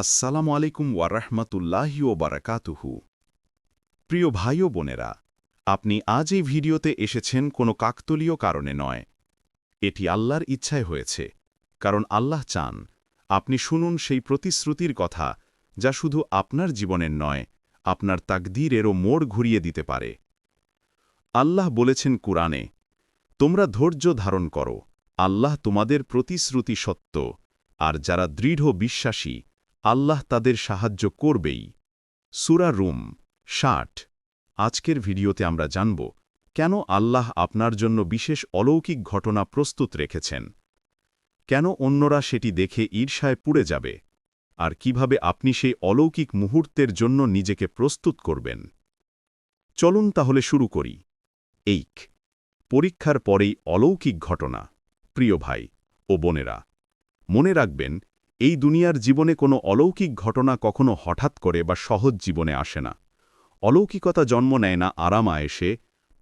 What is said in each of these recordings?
আসসালামু আলাইকুম ওয়ারহমতুল্লাহি ও বারাকাতুহু প্রিয় ভাই ও বোনেরা, আপনি আজ এই ভিডিওতে এসেছেন কোনো কাকতলীয় কারণে নয়। এটি আল্লাহর ইচ্ছায় হয়েছে, কারণ আল্লাহ চান আপনি শুনুন সেই প্রতিশ্রুতির কথা যা শুধু আপনার জীবনের নয়, আপনার তাকদীরেরও মোড় ঘুরিয়ে দিতে পারে। আল্লাহ বলেছেন কুরআনে, তোমরা ধৈর্য ধারণ করো, আল্লাহ তোমাদের প্রতিশ্রুতি সত্য, আর যারা দৃঢ় বিশ্বাসী আল্লাহ তাদের সাহায্য করবেই। সুরা রুম ষাট। আজকের ভিডিওতে আমরা জানব, কেন আল্লাহ আপনার জন্য বিশেষ অলৌকিক ঘটনা প্রস্তুত রেখেছেন? কেন অন্যরা সেটি দেখে ঈর্ষায় পুড়ে যাবে? আর কীভাবে আপনি সেই অলৌকিক মুহূর্তের জন্য নিজেকে প্রস্তুত করবেন? চলুন তাহলে শুরু করি। এইক। পরীক্ষার পরেই অলৌকিক ঘটনা। প্রিয় ভাই ও বোনেরা, মনে রাখবেন এই দুনিয়ার জীবনে কোনো অলৌকিক ঘটনা কখনো হঠাৎ করে বা সহজ জীবনে আসে না। অলৌকিকতা জন্ম নেয় না আরাম আয়েসে,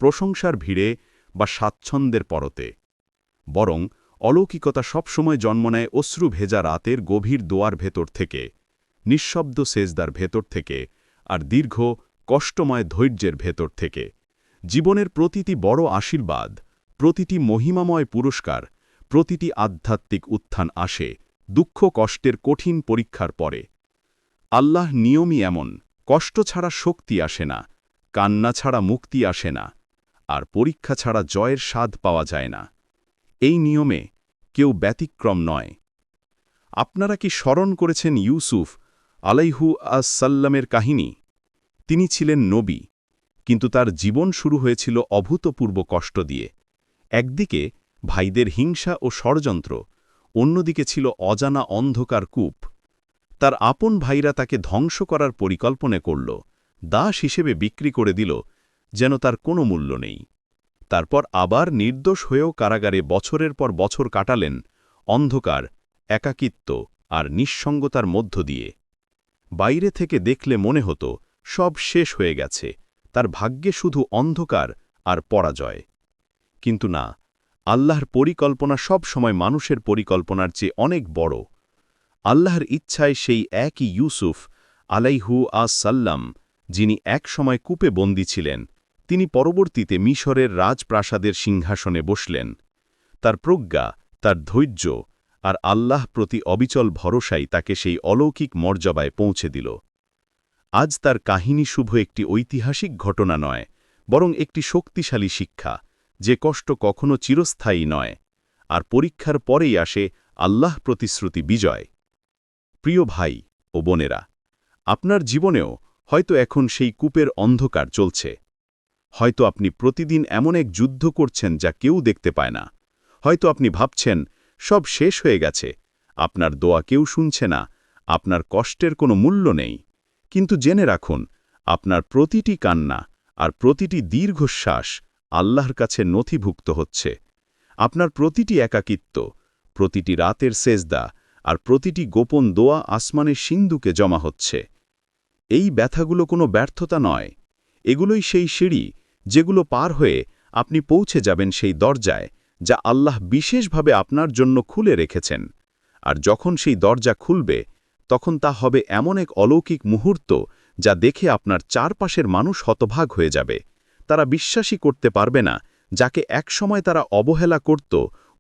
প্রশংসার ভিড়ে বা স্বাচ্ছন্দ্যের পরতে। বরং অলৌকিকতা সবসময় জন্ম নেয় অশ্রু ভেজা রাতের গভীর দোয়ার ভেতর থেকে, নিঃশব্দ সেজদার ভেতর থেকে আর দীর্ঘ, কষ্টময় ধৈর্যের ভেতর থেকে। জীবনের প্রতিটি বড় আশীর্বাদ, প্রতিটি মহিমাময় পুরস্কার, প্রতিটি আধ্যাত্মিক উত্থান আসে দুঃখ কষ্টের কঠিন পরীক্ষার পরে। আল্লাহ নিয়মই এমন, কষ্ট ছাড়া শক্তি আসে না, কান্না ছাড়া মুক্তি আসে না, আর পরীক্ষা ছাড়া জয়ের স্বাদ পাওয়া যায় না। এই নিয়মে কেউ ব্যতিক্রম নয়। আপনারা কি স্মরণ করেছেন ইউসুফ আলাইহু আসাল্লামের কাহিনী? তিনি ছিলেন নবী, কিন্তু তার জীবন শুরু হয়েছিল অভূতপূর্ব কষ্ট দিয়ে। একদিকে ভাইদের হিংসা ও ষড়যন্ত্র অন্যদিকে ছিল অজানা অন্ধকার কূপ। তার আপন ভাইরা তাকে ধ্বংস করার পরিকল্পনা করল, দাস হিসেবে বিক্রি করে দিল, যেন তার কোনো মূল্য নেই। তারপর আবার নির্দোষ হয়েও কারাগারে বছরের পর বছর কাটালেন অন্ধকার, একাকিত্ব আর নিঃসঙ্গতার মধ্য দিয়ে। বাইরে থেকে দেখলে মনে হতো, সব শেষ হয়ে গেছে, তার ভাগ্যে শুধু অন্ধকার আর পরাজয়। কিন্তু না আল্লাহর পরিকল্পনা সব সময় মানুষের পরিকল্পনার চেয়ে অনেক বড়। আল্লাহর ইচ্ছায় সেই একই ইউসুফ আলাইহু আস সাল্লাম যিনি এক সময় কূপে বন্দী ছিলেন, তিনি পরবর্তীতে মিশরের রাজপ্রাসাদের সিংহাসনে বসলেন। তার প্রজ্ঞা, তার ধৈর্য আর আল্লাহ প্রতি অবিচল ভরসাই তাকে সেই অলৌকিক মর্যাদায় পৌঁছে দিল। আজ তার কাহিনী শুভ একটি ঐতিহাসিক ঘটনা নয়, বরং একটি শক্তিশালী শিক্ষা। যে কষ্ট কখনো চিরস্থায়ী নয়, আর পরীক্ষার পরেই আসে আল্লাহ প্রতিশ্রুতি বিজয়। প্রিয় ভাই ও বোনেরা, আপনার জীবনেও হয়তো এখন সেই কূপের অন্ধকার চলছে। হয়তো আপনি প্রতিদিন এমন এক যুদ্ধ করছেন যা কেউ দেখতে পায় না। হয়তো আপনি ভাবছেন, সব শেষ হয়ে গেছে, আপনার দোয়া কেউ শুনছে না, আপনার কষ্টের কোনো মূল্য নেই। কিন্তু জেনে রাখুন, আপনার প্রতিটি কান্না আর প্রতিটি দীর্ঘশ্বাস আল্লাহর কাছে নথিভুক্ত হচ্ছে। আপনার প্রতিটি একাকিত্ব, প্রতিটি রাতের সেজদা আর প্রতিটি গোপন দোয়া আসমানের সিন্ধুকে জমা হচ্ছে। এই ব্যথাগুলো কোনো ব্যর্থতা নয়। এগুলোই সেই সিঁড়ি যেগুলো পার হয়ে আপনি পৌঁছে যাবেন সেই দরজায় যা আল্লাহ বিশেষভাবে আপনার জন্য খুলে রেখেছেন। আর যখন সেই দরজা খুলবে, তখন তা হবে এমন এক অলৌকিক মুহূর্ত যা দেখে আপনার চারপাশের মানুষ হতভাগ হয়ে যাবে। তারা বিশ্বাসই করতে পারবে না, যাকে একসময় তারা অবহেলা করত,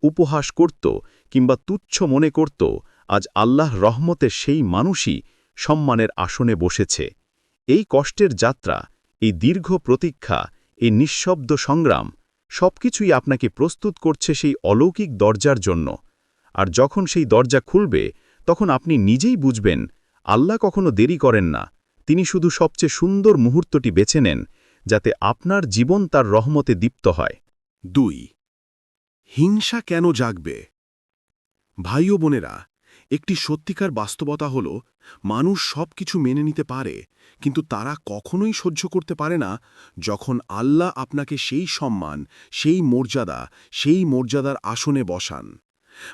উপহাস করত, কিংবা তুচ্ছ মনে করত, আজ আল্লাহ রহমতের সেই মানুষই সম্মানের আসনে বসেছে। এই কষ্টের যাত্রা, এই দীর্ঘ প্রতীক্ষা, এই নিঃশব্দ সংগ্রাম, সবকিছুই আপনাকে প্রস্তুত করছে সেই অলৌকিক দরজার জন্য। আর যখন সেই দরজা খুলবে, তখন আপনি নিজেই বুঝবেন, আল্লাহ কখনো দেরি করেন না। তিনি শুধু সবচেয়ে সুন্দর মুহূর্তটি বেছে নেন যাতে আপনার জীবন তার রহমতে দীপ্ত হয়। দুই, হিংসা কেন জাগবে? ভাই ও বোনেরা, একটি সত্যিকার বাস্তবতা হল, মানুষ সব কিছু মেনে নিতে পারে, কিন্তু তারা কখনোই সহ্য করতে পারে না যখন আল্লাহ আপনাকে সেই সম্মান, সেই মর্যাদা, সেই মর্যাদার আসনে বসান।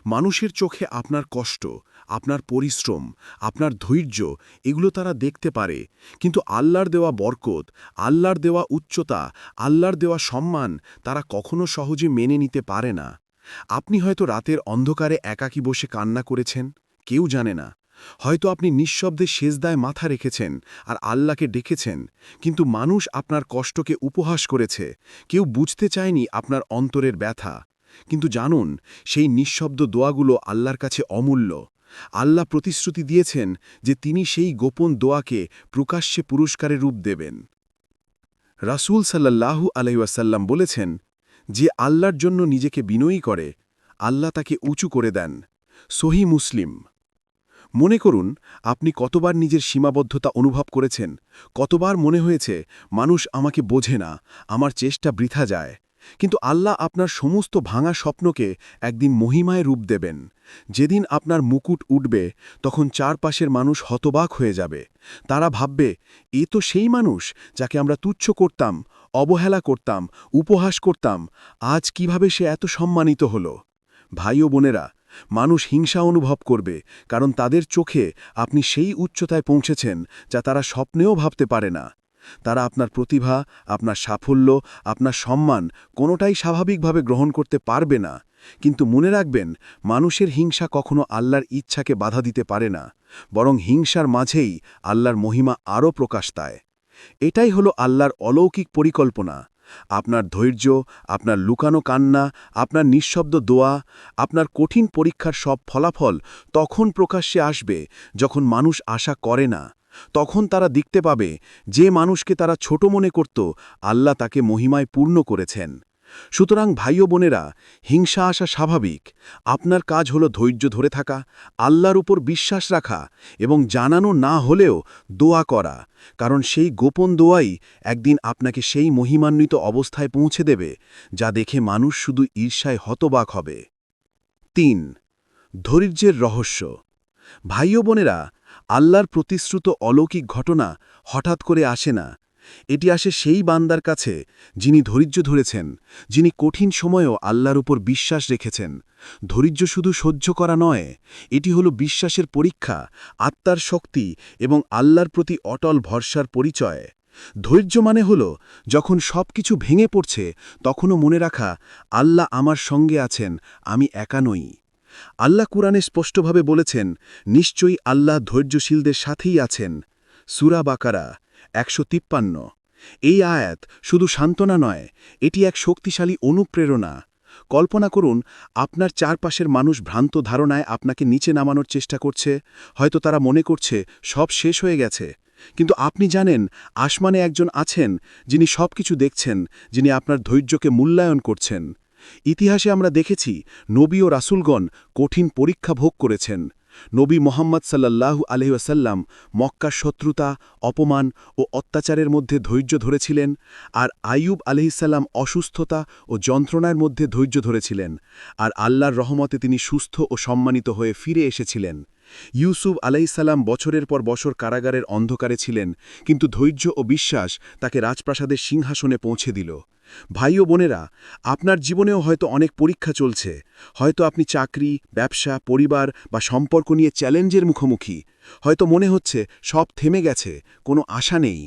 মানুষের চোখে আপনার কষ্ট আপনার পরিশ্রম, আপনার ধৈর্য, এগুলো তারা দেখতে পারে। কিন্তু আল্লাহর দেওয়া বরকত, আল্লাহর দেওয়া উচ্চতা, আল্লাহর দেওয়া সম্মান তারা কখনো সহজে মেনে নিতে পারে না। আপনি হয়তো রাতের অন্ধকারে একাকী বসে কান্না করেছেন, কেউ জানে না। হয়তো আপনি নিঃশব্দে সেজদায় মাথা রেখেছেন আর আল্লাহকে ডেকেছেন, কিন্তু মানুষ আপনার কষ্টকে উপহাস করেছে। কেউ বুঝতে চায়নি আপনার অন্তরের ব্যথা। কিন্তু জানুন, সেই নিঃশব্দ দোয়াগুলো আল্লাহর কাছে অমূল্য। আল্লাহ প্রতিশ্রুতি দিয়েছেন যে তিনি সেই গোপন দোয়াকে প্রকাশ্যে পুরস্কারে রূপ দেবেন। রাসূল সাল্লাল্লাহু আলাইসাল্লাম বলেছেন, যে আল্লাহর জন্য নিজেকে বিনয়ী করে, আল্লাহ তাকে উঁচু করে দেন। সহি মুসলিম। মনে করুন, আপনি কতবার নিজের সীমাবদ্ধতা অনুভব করেছেন, কতবার মনে হয়েছে, মানুষ আমাকে বোঝে না, আমার চেষ্টা বৃথা যায়। কিন্তু আল্লাহ আপনার সমস্ত ভাঙা স্বপ্নকে একদিন মহিমায় রূপ দেবেন। যেদিন আপনার মুকুট উঠবে, তখন চারপাশের মানুষ হতবাক হয়ে যাবে। তারা ভাববে, এ তো সেই মানুষ যাকে আমরা তুচ্ছ করতাম, অবহেলা করতাম, উপহাস করতাম, আজ কীভাবে সে এত সম্মানিত হল? ভাই ও বোনেরা, মানুষ হিংসা অনুভব করবে, কারণ তাদের চোখে আপনি সেই উচ্চতায় পৌঁছেছেন যা তারা স্বপ্নেও ভাবতে পারে না। তারা আপনার প্রতিভা, আপনার সাফল্য, আপনার সম্মান কোনোটাই স্বাভাবিকভাবে গ্রহণ করতে পারবে না। কিন্তু মনে রাখবেন, মানুষের হিংসা কখনো আল্লাহর ইচ্ছাকে বাধা দিতে পারে না, বরং হিংসার মাঝেই আল্লাহর মহিমা আরও প্রকাশ পায়। এটাই হলো আল্লাহর অলৌকিক পরিকল্পনা। আপনার ধৈর্য, আপনার লুকানো কান্না, আপনার নিঃশব্দ দোয়া, আপনার কঠিন পরীক্ষার সব ফলাফল তখন প্রকাশ্যে আসবে যখন মানুষ আশা করে না। তখন তারা দেখতে পাবে যে মানুষকে তারা ছোট মনে করত, আল্লাহ তাকে মহিমায় পূর্ণ করেছেন। সুতরাং ভাই বোনেরা, হিংসা আসা স্বাভাবিক। আপনার কাজ হলো ধৈর্য ধরে থাকা, আল্লাহর উপর বিশ্বাস রাখা এবং জানানো না হলেও দোয়া করা, কারণ সেই গোপন দোয়াই একদিন আপনাকে সেই মহিমান্বিত অবস্থায় পৌঁছে দেবে, যা দেখে মানুষ শুধু ঈর্ষায় হতবাক হবে। তিন, ধৈর্যের রহস্য। ভাই বোনেরা আল্লাহর প্রতিশ্রুত অলৌকিক ঘটনা হঠাৎ করে আসে না। এটি আসে সেই বান্দার কাছে, যিনি ধৈর্য ধরেছেন, যিনি কঠিন সময়েও আল্লাহর উপর বিশ্বাস রেখেছেন। ধৈর্য শুধু সহ্য করা নয়, এটি হলো বিশ্বাসের পরীক্ষা, আত্মার শক্তি এবং আল্লাহর প্রতি অটল ভরসার পরিচয়। ধৈর্য মানে হল, যখন সব কিছু ভেঙে পড়ছে, তখনও মনে রাখা, আল্লাহ আমার সঙ্গে আছেন, আমি একা নই। আল্লাহ কুরআনে স্পষ্টভাবে বলেছেন, নিশ্চয়ই আল্লাহ ধৈর্যশীলদের সাথেই আছেন। সুরা বাকারা একশো তিপ্পান্ন। এই আয়াত শুধু সান্ত্বনা নয়, এটি এক শক্তিশালী অনুপ্রেরণা। কল্পনা করুন, আপনার চারপাশের মানুষ ভ্রান্ত ধারণায় আপনাকে নিচে নামানোর চেষ্টা করছে, হয়তো তারা মনে করছে, সব শেষ হয়ে গেছে। কিন্তু আপনি জানেন, আসমানে একজন আছেন, যিনি সব কিছু দেখছেন, যিনি আপনার ধৈর্যকে মূল্যায়ন করছেন। ইতিহাসে আমরা দেখেছি, নবী ও রাসুলগণ কঠিন পরীক্ষা ভোগ করেছেন। নবী মোহাম্মদ সাল্লাল্লাহু আলহিউসাল্লাম মক্কার শত্রুতা, অপমান ও অত্যাচারের মধ্যে ধৈর্য ধরেছিলেন আর আইয়ুব আলহিসাল্লাম অসুস্থতা ও যন্ত্রণার মধ্যে ধৈর্য ধরেছিলেন আর আল্লাহর রহমতে তিনি সুস্থ ও সম্মানিত হয়ে ফিরে এসেছিলেন। ইউসুফ আলাইসাল্লাম বছরের পর বছর কারাগারের অন্ধকারে ছিলেন, কিন্তু ধৈর্য ও বিশ্বাস তাকে রাজপ্রাসাদের সিংহাসনে পৌঁছে দিল। ভাই ও বোনেরা, আপনার জীবনেও হয়তো অনেক পরীক্ষা চলছে। হয়তো আপনি চাকরি, ব্যবসা, পরিবার বা সম্পর্ক নিয়ে চ্যালেঞ্জের মুখোমুখি। হয়তো মনে হচ্ছে সব থেমে গেছে, কোনো আশা নেই।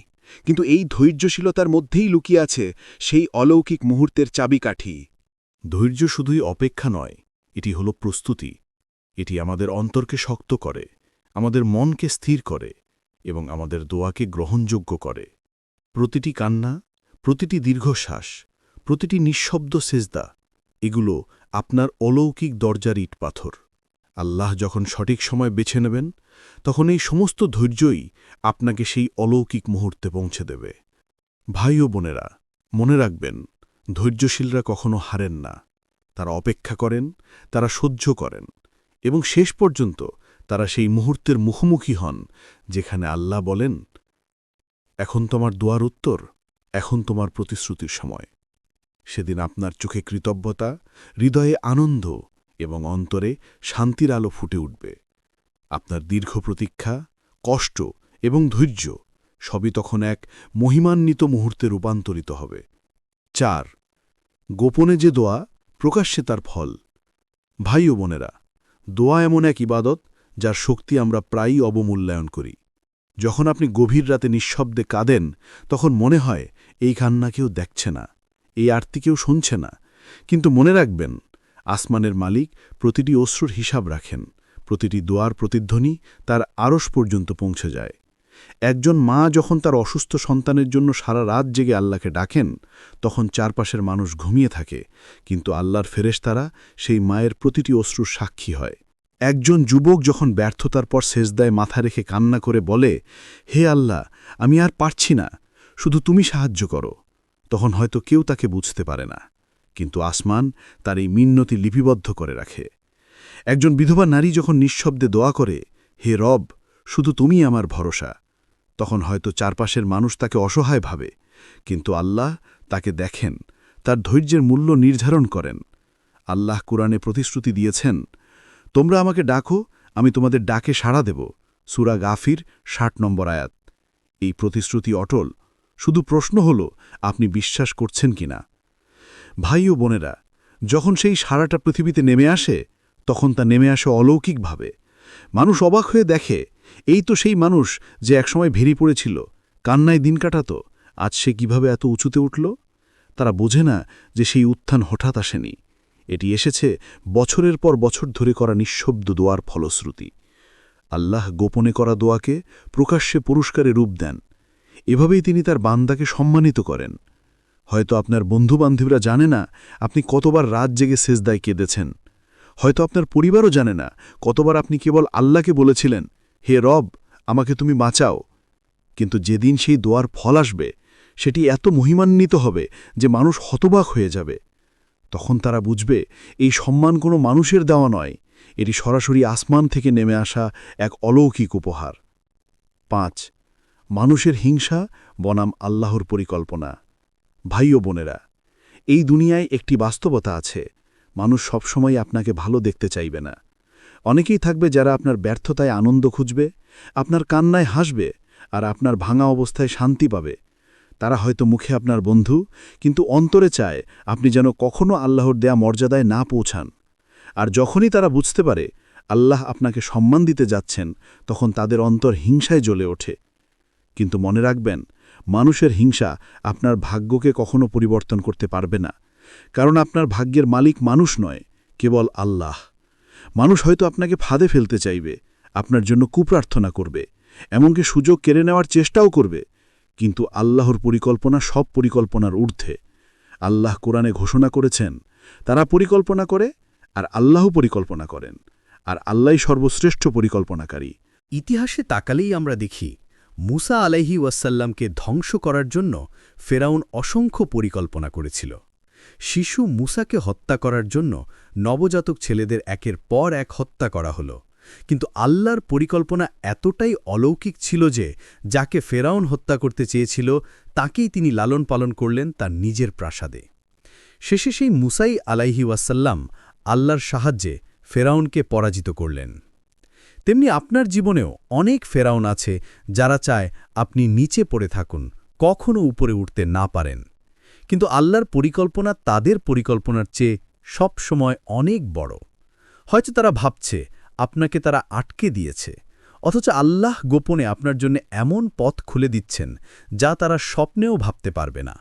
কিন্তু এই ধৈর্যশীলতার মধ্যেই লুকিয়ে আছে সেই অলৌকিক মুহূর্তের চাবিকাঠি। ধৈর্য শুধুই অপেক্ষা নয়, এটি হল প্রস্তুতি। এটি আমাদের অন্তরকে শক্ত করে, আমাদের মনকে স্থির করে এবং আমাদের দোয়াকে গ্রহণযোগ্য করে। প্রতিটি কান্না, প্রতিটি দীর্ঘশ্বাস, প্রতিটি নিঃশব্দ সেজদা, এগুলো আপনার অলৌকিক দরজার ইট পাথর। আল্লাহ যখন সঠিক সময় বেছে নেবেন, তখন এই সমস্ত ধৈর্যই আপনাকে সেই অলৌকিক মুহূর্তে পৌঁছে দেবে। ভাই ও বোনেরা, মনে রাখবেন, ধৈর্যশীলরা কখনো হারেন না। তারা অপেক্ষা করেন, তারা সহ্য করেন। এবং শেষ পর্যন্ত তারা সেই মুহূর্তের মুখোমুখি হন, যেখানে আল্লাহ বলেন, এখন তোমার দোয়ার উত্তর, এখন তোমার প্রতিশ্রুতির সময়। সেদিন আপনার চোখে কৃতজ্ঞতা, হৃদয়ে আনন্দ এবং অন্তরে শান্তির আলো ফুটে উঠবে। আপনার দীর্ঘ প্রতীক্ষা, কষ্ট এবং ধৈর্য সবই তখন এক মহিমান্বিত মুহূর্তে রূপান্তরিত হবে। চার, গোপনে যে দোয়া, প্রকাশ্যে তার ফল। ভাই বোনেরা দোয়া এমন এক ইবাদত যার শক্তি আমরা প্রায়ই অবমূল্যায়ন করি। যখন আপনি গভীর রাতে নিঃশব্দে কাঁদেন, তখন মনে হয়, এই কান্না কেউ দেখছে না, এই আরতি কেউ শুনছে না। কিন্তু মনে রাখবেন, আসমানের মালিক প্রতিটি অশ্রুর হিসাব রাখেন, প্রতিটি দোয়ার প্রতিধ্বনি তার আড়স পর্যন্ত পৌঁছে যায়। একজন মা যখন তার অসুস্থ সন্তানের জন্য সারা রাত জেগে আল্লাহকে ডাকেন, তখন চারপাশের মানুষ ঘুমিয়ে থাকে, কিন্তু আল্লাহর ফেরেশতারা সেই মায়ের প্রতিটি অশ্রুর সাক্ষী হয়। একজন যুবক যখন ব্যর্থতার পর সেজদায় মাথা রেখে কান্না করে বলে, হে আল্লাহ, আমি আর পারছি না, শুধু তুমি সাহায্য করো। তখন হয়তো কেউ তাকে বুঝতে পারে না, কিন্তু আসমান তার এই মিন্নতি লিপিবদ্ধ করে রাখে। একজন বিধবা নারী যখন নিঃশব্দে দোয়া করে, হে রব, শুধু তুমি আমার ভরসা তখন হয়তো চারপাশের মানুষ তাকে অসহায় ভাবে, কিন্তু আল্লাহ তাকে দেখেন, তার ধৈর্যের মূল্য নির্ধারণ করেন। আল্লাহ কুরআনে প্রতিশ্রুতি দিয়েছেন, তোমরা আমাকে ডাকো, আমি তোমাদের ডাকে সাড়া দেব। সুরা গাফির, ষাট নম্বর আয়াত। এই প্রতিশ্রুতি অটল। শুধু প্রশ্ন হল, আপনি বিশ্বাস করছেন কিনা? ভাই ও বোনেরা, যখন সেই সারাটা পৃথিবীতে নেমে আসে, তখন তা নেমে আসে অলৌকিকভাবে। মানুষ অবাক হয়ে দেখে এই তো সেই মানুষ যে একসময় ভেরি পড়েছিল, কান্নায় দিন কাটাত, আজ সে কীভাবে এত উঁচুতে উঠল? তারা বোঝে না যে সেই উত্থান হঠাৎ আসেনি। এটি এসেছে বছরের পর বছর ধরে করা নিঃশব্দ দোয়ার ফলশ্রুতি। আল্লাহ গোপনে করা দোয়াকে প্রকাশ্যে পুরস্কারে রূপ দেন। এভাবেই তিনি তার বান্দাকে সম্মানিত করেন। হয়তো আপনার বন্ধুবান্ধবীরা জানে না আপনি কতবার রাত জেগে সেজদায় কেঁদেছেন। হয়তো আপনার পরিবারও জানে না কতবার আপনি কেবল আল্লাহকে বলেছিলেন হে রব, আমাকে তুমি বাঁচাও। কিন্তু যেদিন সেই দোয়ার ফল আসবে, সেটি এত মহিমান্বিত হবে যে মানুষ হতবাক হয়ে যাবে। তখন তারা বুঝবে, এই সম্মান কোনো মানুষের দেওয়া নয়, এটি সরাসরি আসমান থেকে নেমে আসা এক অলৌকিক উপহার। পাঁচ, মানুষের হিংসা বনাম আল্লাহর পরিকল্পনা। ভাই ও বোনেরা, এই দুনিয়ায় একটি বাস্তবতা আছে, মানুষ সবসময় আপনাকে ভালো দেখতে চাইবে না। অনেকেই থাকবে যারা আপনার ব্যর্থতায় আনন্দ খুঁজবে, আপনার কান্নায় হাসবে আর আপনার ভাঙা অবস্থায় শান্তি পাবে। তারা হয়তো মুখে আপনার বন্ধু, কিন্তু অন্তরে চায় আপনি যেন কখনও আল্লাহর দেয়া মর্যাদায় না পৌঁছান। আর যখনই তারা বুঝতে পারে আল্লাহ আপনাকে সম্মান দিতে যাচ্ছেন, তখন তাদের অন্তর হিংসায় জ্বলে ওঠে। কিন্তু মনে রাখবেন, মানুষের হিংসা আপনার ভাগ্যকে কখনো পরিবর্তন করতে পারবে না। কারণ আপনার ভাগ্যের মালিক মানুষ নয়, কেবল আল্লাহ। মানুষ হয়তো আপনাকে ফাঁদে ফেলতে চাইবে, আপনার জন্য কুপ্রার্থনা করবে, এমনকি সুযোগ কেড়ে নেওয়ার চেষ্টাও করবে। কিন্তু আল্লাহর পরিকল্পনা সব পরিকল্পনার ঊর্ধ্বে। আল্লাহ কোরআনে ঘোষণা করেছেন, তারা পরিকল্পনা করে আর আল্লাহ পরিকল্পনা করেন, আর আল্লাহই সর্বশ্রেষ্ঠ পরিকল্পনাকারী। ইতিহাসে তাকালেই আমরা দেখি, মুসা আলাইহি ওয়াসাল্লামকে ধ্বংস করার জন্য ফেরাউন অসংখ্য পরিকল্পনা করেছিল। শিশু মুসাকে হত্যা করার জন্য নবজাতক ছেলেদের একের পর এক হত্যা করা হল। কিন্তু আল্লাহর পরিকল্পনা এতটাই অলৌকিক ছিল যে, যাকে ফেরাউন হত্যা করতে চেয়েছিল, তাকেই তিনি লালন পালন করলেন তার নিজের প্রাসাদে। শেষে সেই মুসাই আলাইহি ওয়াসাল্লাম আল্লাহর সাহায্যে ফেরাউনকে পরাজিত করলেন। তেমনি আপনার জীবনেও অনেক ফেরাউন আছে যারা চায় আপনি নিচে পড়ে থাকুন কখনও উপরে উঠতে না পারেন। কিন্তু আল্লাহর পরিকল্পনা তাদের পরিকল্পনার চেয়ে সব সময় অনেক বড়। হয়তো তারা ভাবছে, আপনাকে তারা আটকে দিয়েছে, অথচ আল্লাহ গোপনে আপনার জন্য এমন পথ খুলে দিচ্ছেন যা তারা স্বপ্নেও ভাবতে পারবে না।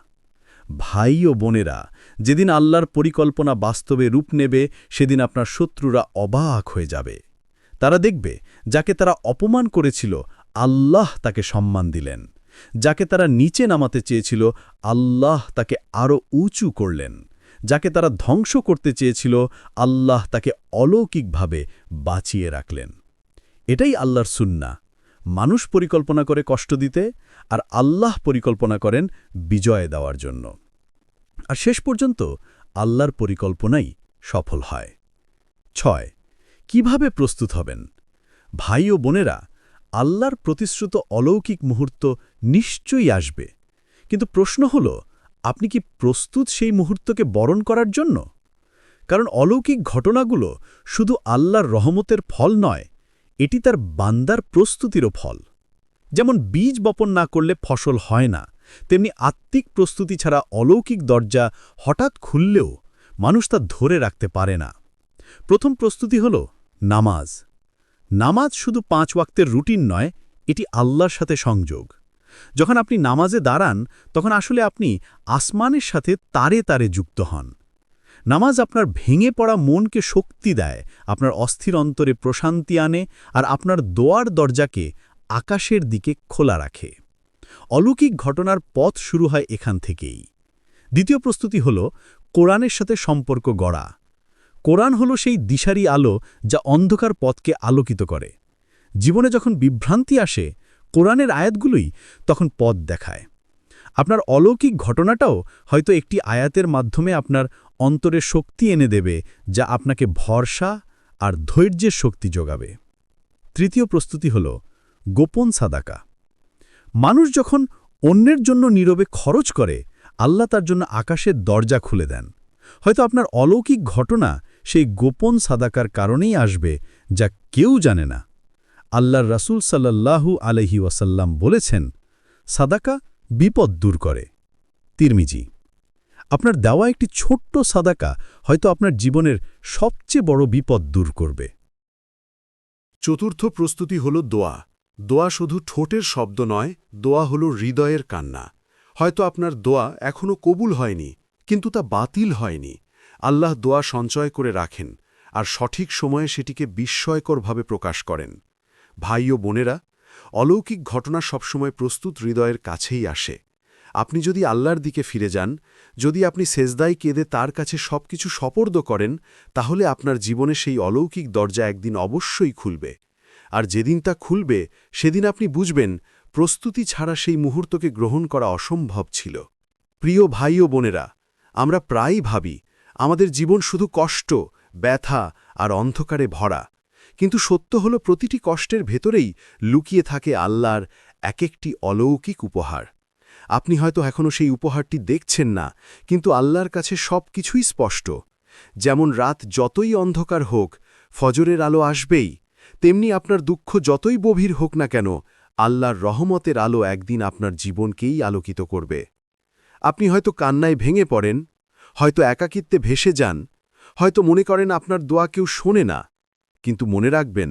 ভাই ও বোনেরা, যেদিন আল্লাহর পরিকল্পনা বাস্তবে রূপ নেবে, সেদিন আপনার শত্রুরা অবাক হয়ে যাবে। তারা দেখবে, যাকে তারা অপমান করেছিল, আল্লাহ তাকে সম্মান দিলেন। যাকে তারা নিচে নামাতে চেয়েছিল, আল্লাহ তাকে আরও উঁচু করলেন। যাকে তারা ধ্বংস করতে চেয়েছিল, আল্লাহ তাকে অলৌকিকভাবে বাঁচিয়ে রাখলেন। এটাই আল্লাহর সুন্না মানুষ পরিকল্পনা করে কষ্ট দিতে, আর আল্লাহ পরিকল্পনা করেন বিজয় দেওয়ার জন্য। আর শেষ পর্যন্ত আল্লাহর পরিকল্পনাই সফল হয়। ছয়, কীভাবে প্রস্তুত হবেন? ভাই ও বোনেরা আল্লাহর প্রতিশ্রুত অলৌকিক মুহূর্ত নিশ্চয়ই আসবে। কিন্তু প্রশ্ন হল, আপনি কি প্রস্তুত সেই মুহূর্তকে বরণ করার জন্য? কারণ অলৌকিক ঘটনাগুলো শুধু আল্লাহর রহমতের ফল নয়, এটি তার বান্দার প্রস্তুতিরও ফল। যেমন বীজ বপন না করলে ফসল হয় না, তেমনি আত্মিক প্রস্তুতি ছাড়া অলৌকিক দরজা হঠাৎ খুললেও মানুষ তা ধরে রাখতে পারে না। প্রথম প্রস্তুতি হল নামাজ। নামাজ শুধু পাঁচ ওয়াক্তের রুটিন নয়, এটি আল্লাহর সাথে সংযোগ। যখন আপনি নামাজে দাঁড়ান, তখন আসলে আপনি আসমানের সাথে তারে তারে যুক্ত হন। নামাজ আপনার ভেঙে পড়া মনকে শক্তি দেয়, আপনার অস্থির অন্তরে প্রশান্তি আনে, আর আপনার দোয়ার দরজাকে আকাশের দিকে খোলা রাখে। অলৌকিক ঘটনার পথ শুরু হয় এখান থেকেই। দ্বিতীয় প্রস্তুতি হল, কোরআনের সাথে সম্পর্ক গড়া। কোরআন হল সেই দিশারি আলো যা অন্ধকার পথকে আলোকিত করে। জীবনে যখন বিভ্রান্তি আসে, কোরআনের আয়াতগুলোই তখন পথ দেখায়। আপনার অলৌকিক ঘটনাটাও হয়তো একটি আয়াতের মাধ্যমে আপনার অন্তরে শক্তি এনে দেবে, যা আপনাকে ভরসা আর ধৈর্যের শক্তি যোগাবে। তৃতীয় প্রস্তুতি হল গোপন সাদাকা। মানুষ যখন অন্যের জন্য নীরবে খরচ করে, আল্লাহ তার জন্য আকাশের দরজা খুলে দেন। হয়তো আপনার অলৌকিক ঘটনা সেই গোপন সাদাকার কারণেই আসবে, যা কেউ জানে না। আল্লাহর রাসূল সাল্লাল্লাহু আলহি ওয়াসাল্লাম বলেছেন, সাদাকা বিপদ দূর করে। তিরমিজি, আপনার দেওয়া একটি ছোট্ট সাদাকা হয়তো আপনার জীবনের সবচেয়ে বড় বিপদ দূর করবে। চতুর্থ প্রস্তুতি হল দোয়া। দোয়া শুধু ঠোঁটের শব্দ নয়, দোয়া হল হৃদয়ের কান্না। হয়তো আপনার দোয়া এখনও কবুল হয়নি কিন্তু তা বাতিল হয়নি। আল্লাহ দোয়া সঞ্চয় করে রাখেন আর সঠিক সময়ে সেটিকে বিস্ময়করভাবে প্রকাশ করেন। ভাই ও বোনেরা, অলৌকিক ঘটনা সবসময় প্রস্তুত হৃদয়ের কাছেই আসে। আপনি যদি আল্লাহর দিকে ফিরে যান, যদি আপনি সেজদাই কেঁদে তার কাছে সবকিছু সপর্দ করেন, তাহলে আপনার জীবনে সেই অলৌকিক দরজা একদিন অবশ্যই খুলবে। আর যেদিন তা খুলবে, সেদিন আপনি বুঝবেন, প্রস্তুতি ছাড়া সেই মুহূর্তকে গ্রহণ করা অসম্ভব ছিল। প্রিয় ভাই ও বোনেরা আমরা প্রায়ই ভাবি, আমাদের জীবন শুধু কষ্ট, ব্যথা আর অন্ধকারে ভরা। কিন্তু সত্য হল প্রতিটি কষ্টের ভেতরেই লুকিয়ে থাকে আল্লাহর এক একটি অলৌকিক উপহার। আপনি হয়তো এখনও সেই উপহারটি দেখছেন না, কিন্তু আল্লাহর কাছে সব কিছুই স্পষ্ট। যেমন রাত যতই অন্ধকার হোক, ফজরের আলো আসবেই, তেমনি আপনার দুঃখ যতই গভীর হোক না কেন, আল্লাহর রহমতের আলো একদিন আপনার জীবনকেই আলোকিত করবে। আপনি হয়তো কান্নায় ভেঙে পড়েন, হয়তো একাকিত্বে ভেসে যান, হয়তো মনে করেন আপনার দোয়া কেউ শোনে না, কিন্তু মনে রাখবেন,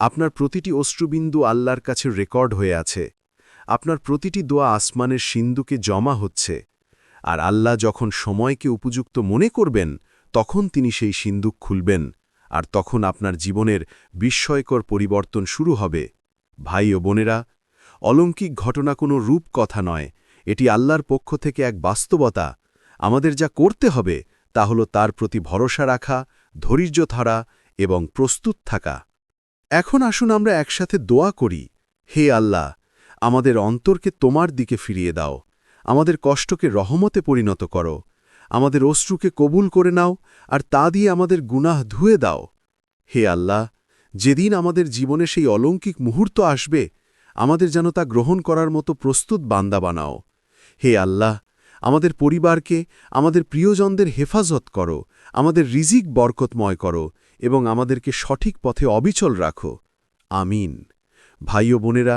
আপনার প্রতিটি অশ্রুবিন্দু আল্লাহর কাছে রেকর্ড হয়ে আছে, আপনার প্রতিটি দোয়া আসমানের সিন্ধুকে জমা হচ্ছে, আর আল্লাহ যখন সময়কে উপযুক্ত মনে করবেন, তখন তিনি সেই সিন্দুক খুলবেন, আর তখন আপনার জীবনের বিস্ময়কর পরিবর্তন শুরু হবে। ভাই ও বোনেরা, অলৌকিক ঘটনা কোনো রূপ কথা নয় এটি আল্লাহর পক্ষ থেকে এক বাস্তবতা। আমাদের যা করতে হবে, তা হল তার প্রতি ভরসা রাখা, ধৈর্য ধরা এবং প্রস্তুত থাকা। এখন আসুন আমরা একসাথে দোয়া করি, হে আল্লাহ, আমাদের অন্তরকে তোমার দিকে ফিরিয়ে দাও, আমাদের কষ্টকে রহমতে পরিণত করো, আমাদের অশ্রুকে কবুল করে নাও আর তা দিয়ে আমাদের গুনাহ ধুয়ে দাও। হে আল্লাহ, যেদিন আমাদের জীবনে সেই অলৌকিক মুহূর্ত আসবে, আমাদের যেন তা গ্রহণ করার মতো প্রস্তুত বান্দা বানাও। হে আল্লাহ, আমাদের পরিবারকে, আমাদের প্রিয়জনদের হেফাজত করো, আমাদের রিজিক বরকতময় করো এবং আমাদেরকে সঠিক পথে অবিচল রাখো। আমিন। ভাই ও বোনেরা,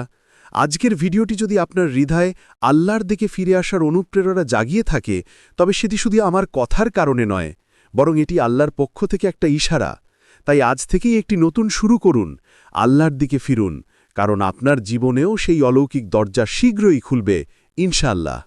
আজকের ভিডিওটি যদি আপনার হৃদয়ে আল্লাহর দিকে ফিরে আসার অনুপ্রেরণা জাগিয়ে থাকে, তবে সেটি শুধু আমার কথার কারণে নয়, বরং এটি আল্লাহর পক্ষ থেকে একটা ইশারা। তাই আজ থেকেই একটি নতুন শুরু করুন, আল্লাহর দিকে ফিরুন, কারণ আপনার জীবনেও সেই অলৌকিক দরজা শীঘ্রই খুলবে ইনশাল্লাহ